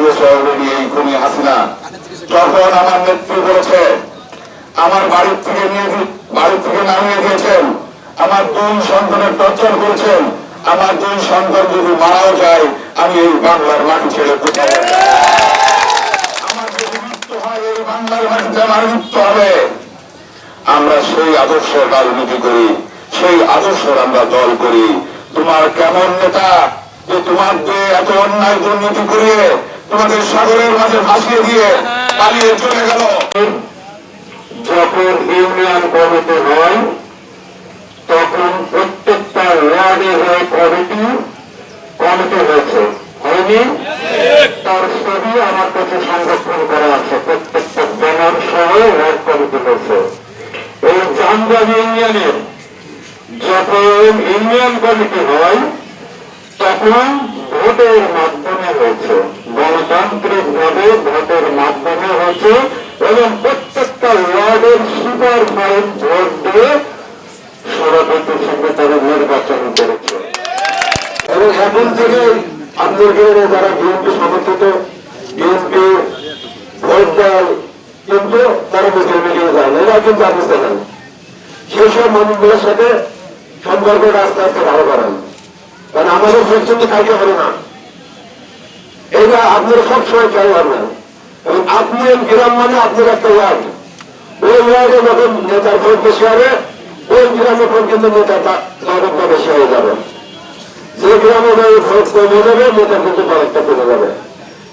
গিয়েছে অলরেডি এই খুনি হাসিনা। যখন আমার নেত্রী বলেছে, আমার বাড়ির থেকে নিয়ে বাড়ি থেকে নামিয়ে দিয়েছেন, আমার দুই সন্তানের টর্চার করেছেন, আমার দুই সন্তান যদি মারাও যায়, আমি এই বাংলার মাটি ছেড়ে কোথাও আমার যদি মৃত্যু হয়, এই বাংলার মাটিতে আমার মৃত্যু হবে। আমরা সেই আদর্শের রাজনীতি করি, সেই আদর্শের আমরা দল করি। তোমার কেমন নেতা যে তোমার যে এত অন্যায় দুর্নীতি করিয়ে তোমাদের সাগরের মাঝে ভাসিয়ে দিয়ে পালিয়ে চলে গেল। যখন ইউনিয়ন কমিটি হয়, তখন প্রত্যেকটা ওয়ার্ডে হয়ে কমিটি কমিটি হয়েছে। হয়নি? তার ছবি আমার কাছে সংরক্ষণ করা আছে। প্রত্যেকটা ব্যানার সহ ওয়ার্ড কমিটি হয়েছে। এই জামবাগ ইউনিয়নের যখন ইউনিয়ন কমিটি হয়, তখন ভোটের মাধ্যমে হয়েছে। গণতান্ত্রিক ভাবে ভোটের মাধ্যমে হয়েছে এবং প্রত্যেকটা ওয়ার্ডের সুপার ফাইভ ভোট দিয়ে সভাপতি সেক্রেটারি নির্বাচন করেছে। এবং এখন থেকে আপনাদের যারা বিএনপি সমর্থিত বিএনপি ভোট দেয় কিন্তু তারা মিটিয়ে মিলিয়ে যায় না। এরা কিন্তু আপনি দেখেন সেসব মানুষগুলোর সাথে সম্পর্কটা আস্তে আস্তে ভালো করেন। কারণ আমাদের পর্যন্ত খাইতে হবে না। আপনারা সবসময় খেয়াল রাখবেন। এবং আপনি গ্রাম মানে আপনার একটা ওয়ার্ড। ওই ওয়ার্ডে যখন নেতার ভোট বেশি হবে, ওই গ্রামে ভোট কিন্তু নেতার বেশি হয়ে যাবে। যে গ্রামে ভোট কমে যাবে, নেতার কিন্তু দরদটা কমে যাবে।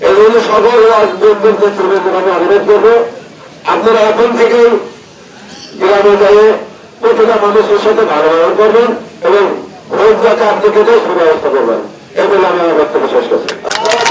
এই জন্য সকল ওয়ার্ড নেতৃত্বের আমি অনুরোধ করব। আপনারা এখন থেকেই গ্রামে গিয়ে প্রতিটা মানুষের সাথে ভালো ব্যবহার করবেন এবং ভোট যাতে আপনি কেটে সুব্যবস্থা করবেন এই বলে আমি আমার বক্তব্য শেষ করছি।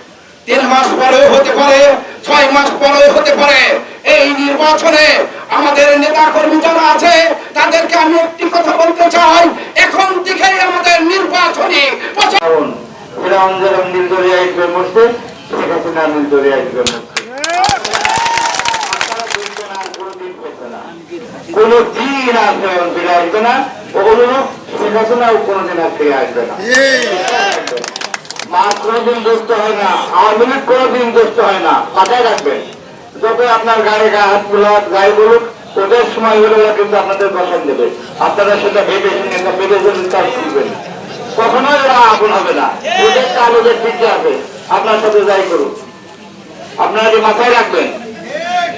তিন মাস পরেও হতে পারে ছয় মাস পরেও হতে পারে। এই নির্বাচনে আমাদের নেতা কর্মী যারা আছে তাদেরকে আমি একটি কথা বলতে চাই এখন থেকেই আমাদের নির্বাচনী ফিরাউন যেরকম নির্দলীয় একজন বসছে শেখ হাসিনা নির্দলীয় একজন কোন দিন ফিরে আসবে না। ও কোনো শেখ হাসিনাও কোনোদিন আর ফিরে আসবে না। মা কোনোদিন দোস্ত হয় না হয় না। মাথায় রাখবেন যত আপনার গাড়ি গা, হাত গায়ে বলুক সময় হলে দেবে। আপনারা সেটা ভেবে কখনোই না। আছে। আপনার সাথে যাই করুক। আপনারা যে মাথায় রাখবেন।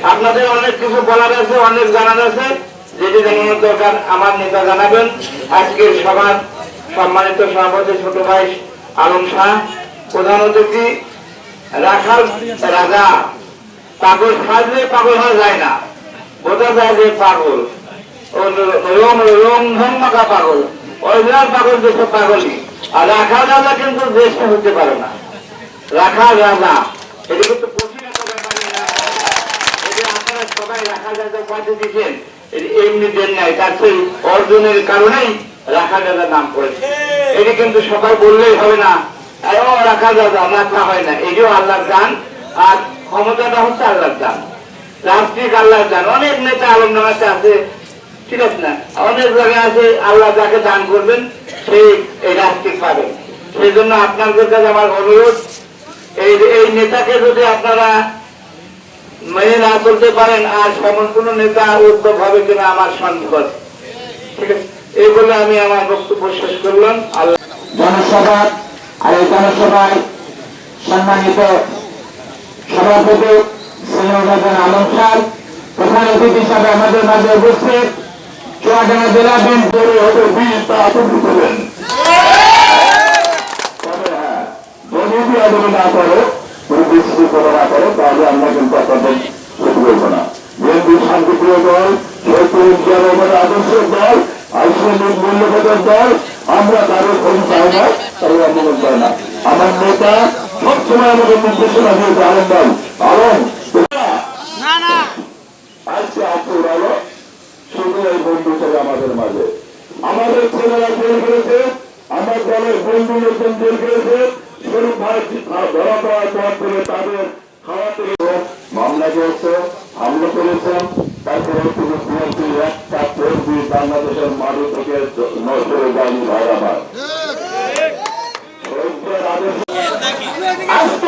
আপনাদের অনেক কিছু বলার আছে, অনেক জানার আছে। যেটি জানানোর দরকার, আমার নেতা জানাবেন। আজকের সভার সম্মানিত সভাপতি ছোট ভাই আলম শাহ, প্রধান অতিথি, রাখাল রাজা। পাগল সাজলে পাগল হওয়া যায় না। বোঝা যায় যে পাগল। রং রং ধন মাখা পাগল। অরিজিনাল পাগল দেশে পাগলই। আর রাখাল রাজা কিন্তু দেশে হতে পারে না। রাখাল রাজা। এটা কিন্তু কঠিন একটা ব্যাপার আপনারা সবাই রাখাল রাজা দিয়েছেন এটা এমনি দেন নাই। তার সেই অর্জনের কারণেই রাখাল রাজা নাম করেছে এটা কিন্তু সবাই বললেই হবে না। রাখাল রাজা রাখা হয় না। এটিও আল্লাহর দান, আর ক্ষমতাটা হচ্ছে আল্লাহর দান। রাষ্ট্রিক আল্লাহর দান। অনেক নেতা আলম নামাতে আছে, ঠিক আছে না? অনেক জায়গায় আছে, আল্লাহ যাকে দান করবেন সেই এই রাষ্ট্রিক পাবেন সেই জন্য আপনাদের কাছে আমার অনুরোধ, এই এই নেতাকে যদি আপনারা মেনে না করতে পারেন, আর কোন নেতা উদ্যোগ হবে কিনা আমার সন্দেহ ঠিক আছে? এই বলে আমি আমার বক্তব্য শেষ করলাম। জনসভা আর এই জনসভায় সম্মানিত সভাপতি শ্রীনগর আলম আমাদের মাঝে উপস্থিত। চুয়াডাঙ্গা জেলা বিএনপি হতে বীর তা আতঙ্কিত করেন তবে যদি আদমি না করে কোনো বিশৃঙ্খলা না করে তাহলে আমরা কিন্তু আপনাদের ক্ষতি করব না বিএনপি শান্তিপ্রিয় দল শহীদ জনগণের আদর্শের দল আইসিএমের মূল্যবোধের দল আমরা কারও ক্ষতি চাই না তাই আন্দোলন করে না। আমার নেতা সবসময় আমাদের নির্দেশনা দিয়েছে আলম ভাই। আলম আজকে আপুর আলো শুধু এই বন্ধু হিসেবে আমাদের মাঝে। আমাদের ছেলেরা জেল করেছে আমার দলের বন্ধু লোকজন জেল করেছে। শরীফ ভাই ধরা পড়ার পর থেকে তাদের খাওয়া মামলা করেছে হামলা করেছেন তারপরে বিএনপি একটা কর্মী বাংলাদেশের মাটি থেকে নজরে যায়নি ভাই আমার। আদেশ